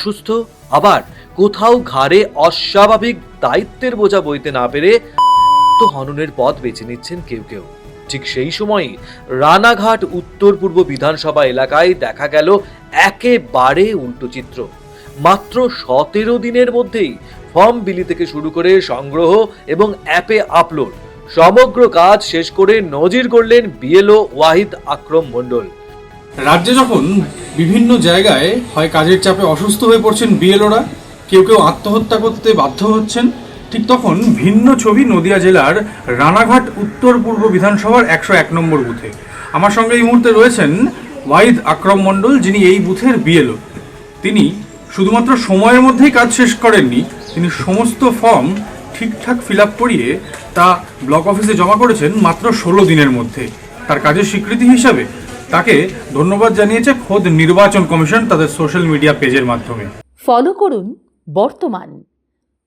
অসুস্থ, আবার কোথাও ঘাড়ে অস্বাভাবিক দায়িত্বের বোঝা বইতে না পেরে তো হননের পথ বেছে নিচ্ছেন কেউ কেউ। ঠিক সেই সময়ই রানাঘাট উত্তর পূর্ব বিধানসভা এলাকায় দেখা গেল একেবারে উল্টো চিত্র। মাত্র সতেরো দিনের মধ্যেই ফর্ম বিলি থেকে শুরু করে সংগ্রহ এবং অ্যাপে আপলোড সমগ্র কাজ শেষ করে নজির করলেন বিএলও ওয়াহিদ আক্রম মণ্ডল। রাজ্যে যখন বিভিন্ন জায়গায় হয় কাজের চাপে অসুস্থ হয়ে পড়ছেন বিএলওরা, কেউ কেউ আত্মহত্যা করতে বাধ্য হচ্ছেন। ঠিক তখন ভিন্ন ছবি নদিয়া জেলার রানাঘাট উত্তর পূর্ব বিধানসভার একশো এক নম্বর বুথে। আমার সঙ্গে এই মুহূর্তে রয়েছেন ওয়াহিদ আকরম মণ্ডল, যিনি এই বুথের বিএলও। তিনি শুধুমাত্র সময়ের মধ্যেই কাজ শেষ করেননি, তিনি সমস্ত ফর্ম ঠিকঠাক ফিল আপ করিয়ে তা ব্লক অফিসে জমা করেছেন মাত্র ষোলো দিনের মধ্যে। তার কাজের স্বীকৃতি হিসাবে তাকে ধন্যবাদ জানিয়েছে খোদ নির্বাচন কমিশন তাদের সোশ্যাল মিডিয়া পেজের মাধ্যমে। ফলো করুন বর্তমান।